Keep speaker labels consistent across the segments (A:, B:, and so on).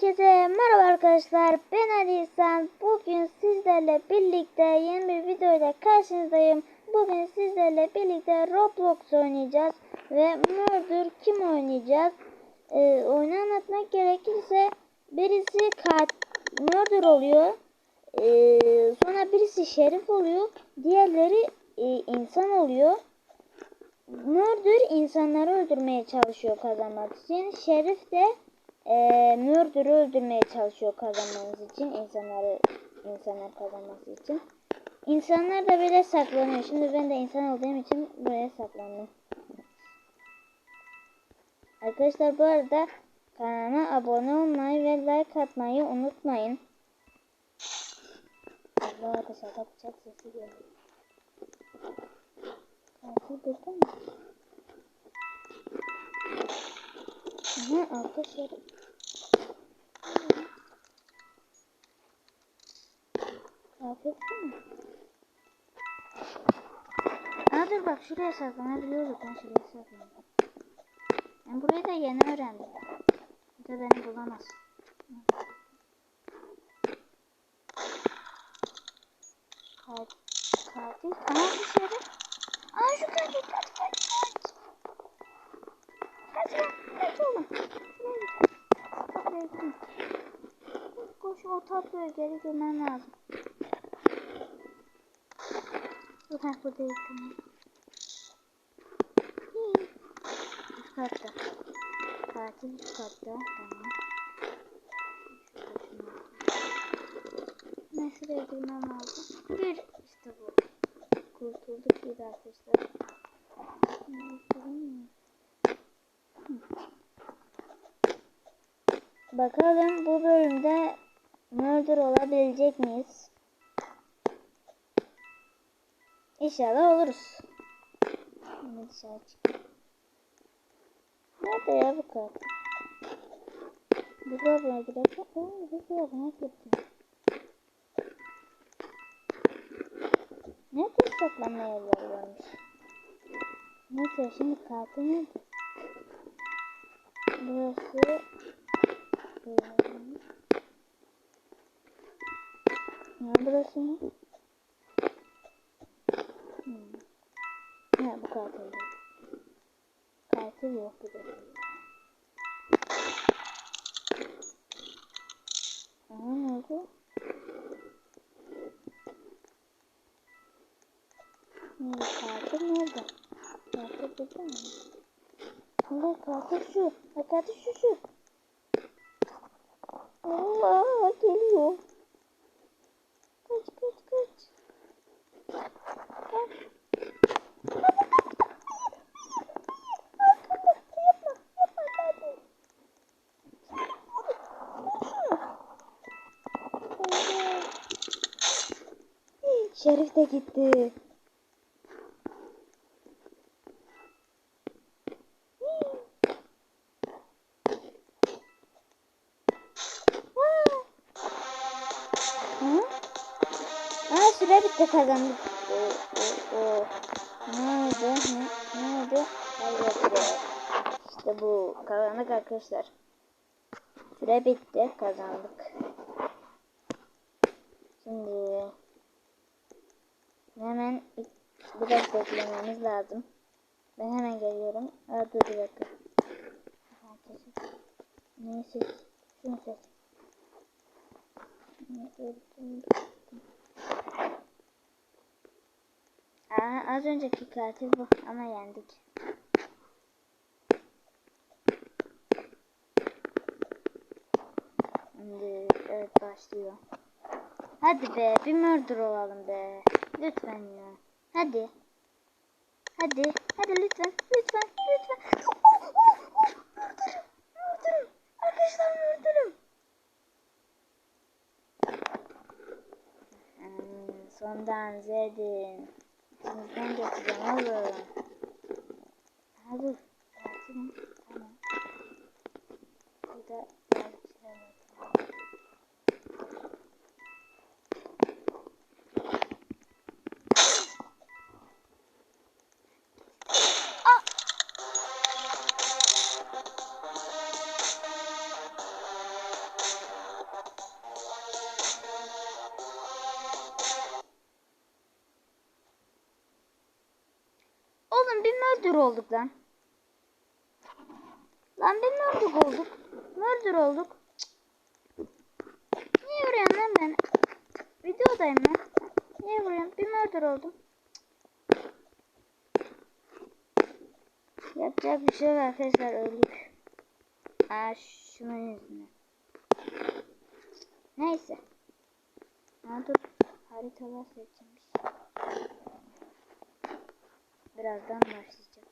A: Herkese merhaba arkadaşlar. Ben Ali İhsan. Bugün sizlerle birlikte yeni bir videoyla karşınızdayım. Bugün sizlerle birlikte Roblox oynayacağız. Ve Murder kim oynayacağız? Ee, oyunu anlatmak gerekirse birisi kat Murder oluyor. Ee, sonra birisi şerif oluyor. Diğerleri e, insan oluyor. Murder insanları öldürmeye çalışıyor kazanmak için. Şerif de e, Murder'ı öldürmeye çalışıyor kazanmanız için. insanları insanlar kazanması için. İnsanlar da böyle saklanıyor. Şimdi ben de insan olduğum için buraya saklandım. Arkadaşlar bu arada kanalıma abone olmayı ve like atmayı unutmayın. Allah dışarıda bıçak sesi geliyor. Katil burada mı? Aha arkadaşlar. Bu mu? Aa dur bak şuraya saklanabiliyoruz. Ben şuraya saklandım. Ben burayı da yeni öğrendim. Bir de beni bulamaz. Katil. Katil. Aa dışarı. Tatlıya geri dönmen lazım. Bu taraf burada yakın. Üst katta. Katil üst. Tamam. Ben şuraya lazım. Gir. İşte bu. Kurtulduk bir arkadaşlar. Bakalım bu bölümde murder olabilecek miyiz? İnşallah oluruz. Nerede ya bu kart? Bu kapıya gidelim. Oo, bu kapıya gidelim. Nerede saklanma yerleri varmış? Neyse şimdi katil nerede? Burası ne burası mı? Hmm. Ne bu katil. Katil yok burada. Aha ne oldu? Nerede katil nerede? Katil burada mı? Allah katil şu. Katil şu şu. Allah geliyor. Kaç kaç kaç. Kaç. Şerif de gitti. Aa süre bitti kazandık. Ne oldu? Ne, oldu? İşte bu kazandık arkadaşlar. Süre bitti kazandık. Şimdi hemen biraz beklememiz lazım. Ben hemen geliyorum. Aa, dur bir dakika. Neyse. Şunu seç. Aa, az önceki katil bu ama yendik. Şimdi evet başlıyor. Hadi be bir murder olalım be. Lütfen ya. Hadi. Hadi. Hadi lütfen. Lütfen. Lütfen. Oh, oh, oh. Murder'ım. Murder'ım. Arkadaşlar murder'ım. Hmm, sondan zedin. İçinizden geçeceğim oğlum. Ha dur. Sakinim. Tamam. Burada biraz bir murder olduk lan. Lan bir murder olduk. Murder olduk. Niye vuruyorsun lan ben? Videodayım lan. Niye vuruyorsun? Bir murder oldum. Yapacak bir şey yok arkadaşlar öldük. Aa şunun yüzünden. Neyse. Ha dur. Haritalar seçilmiş. Birazdan başlayacak.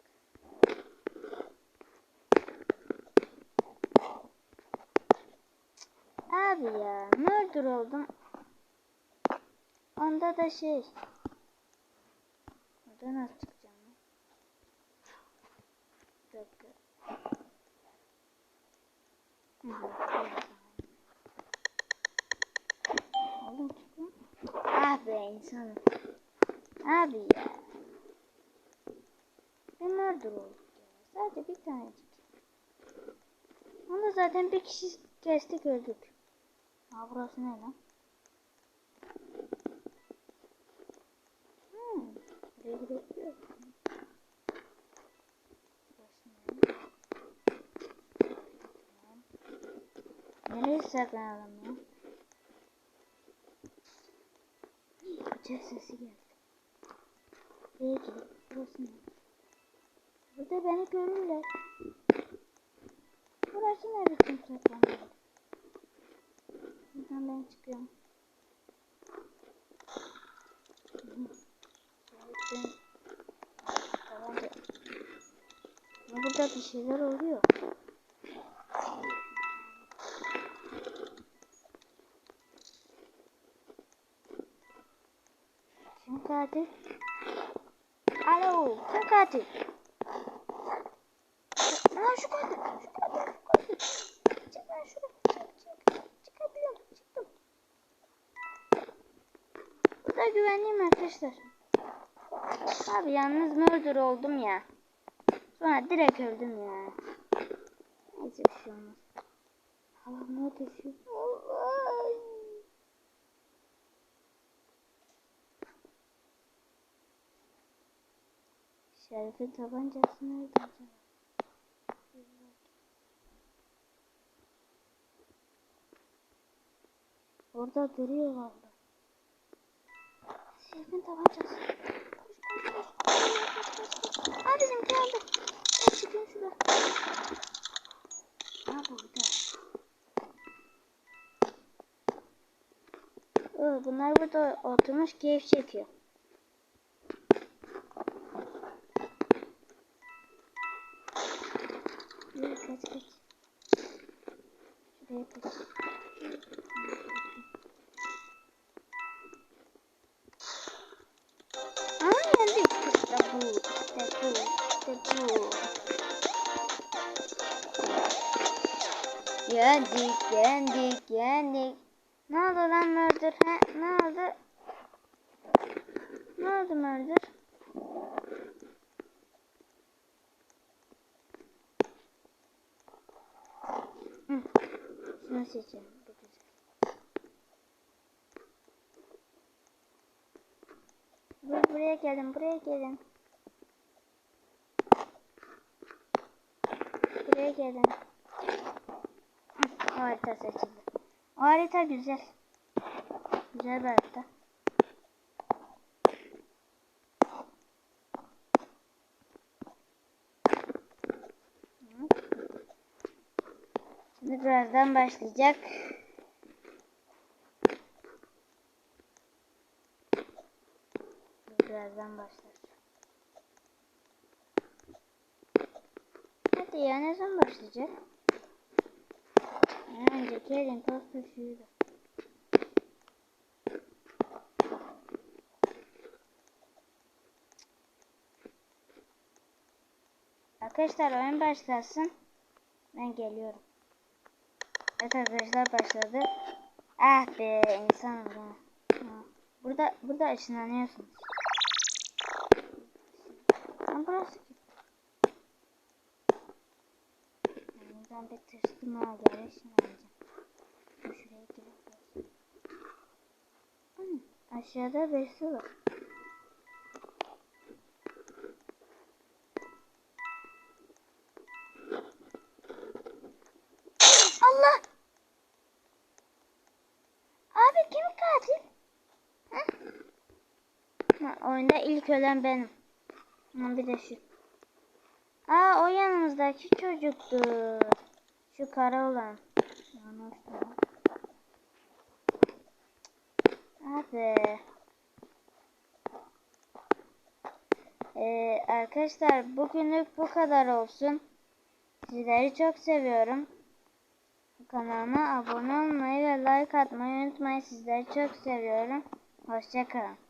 A: Abi ya murder oldum. Onda da şey. Buradan nasıl çıkacağım? Bir dakika. Oğlum çıkıyor. Ah. Abi ya. Olduk ya. Sadece bir tanecik. Onda zaten bir kişi kestik öldük. Aa burası ne lan? Hmm. Buraya ne? Tamam. Nereye saklanalım ya? Bıçak sesi geldi. Gidip burası ne? Burada beni görürler. Burası ne biçim saklanma? Buradan ben çıkıyorum. Ama burada bir şeyler oluyor. Kim katil? Alo, kim katil? Aa şu katil, şu katil. Çık lan şuraya, çık, çık. Çıkabiliyorum, çıktım. Burada güvenliyim arkadaşlar. Abi yalnız murder oldum ya. Sonra direkt öldüm ya. Neyse bir şey olmaz. Halam ne düşüyor? Allah. Şerif'in tabancası nerede acaba? Bir bakayım. Orada duruyor valla. Şerif'in tabancası. Bizimki aldı. Ben çıkayım şurada. Ha burada. Oo, bunlar burada oturmuş keyif çekiyor. Kaç kaç. Şuraya kaç. Yendik, yendik, yendik. Ne oldu lan Murder? He, ne oldu? Ne oldu Murder? Şunu seçelim. Bur buraya gelin, buraya gelin. Buraya gelin. Harita seçildi. O harita güzel. Güzel bir harita. Şimdi birazdan başlayacak. Birazdan başlar. Hadi ya ne zaman başlayacak? Önceki elin pasta şuydu. Arkadaşlar oyun başlasın. Ben geliyorum. Evet arkadaşlar başladı. Ah be insan. Burada burada ışınlanıyorsunuz. Lan burası ben bir tırstım ha geri ışınlanacağım. Şuraya girelim. Hmm, aşağıda birisi var. Allah! Abi kim katil? Oyunda ilk ölen benim. Ha, bir de şu. Aa o yanımızdaki çocuktu. Şu kara olan. Yanlış mı? Abi. Ee, arkadaşlar bugünlük bu kadar olsun. Sizleri çok seviyorum. Kanalıma abone olmayı ve like atmayı unutmayın. Sizleri çok seviyorum. Hoşçakalın.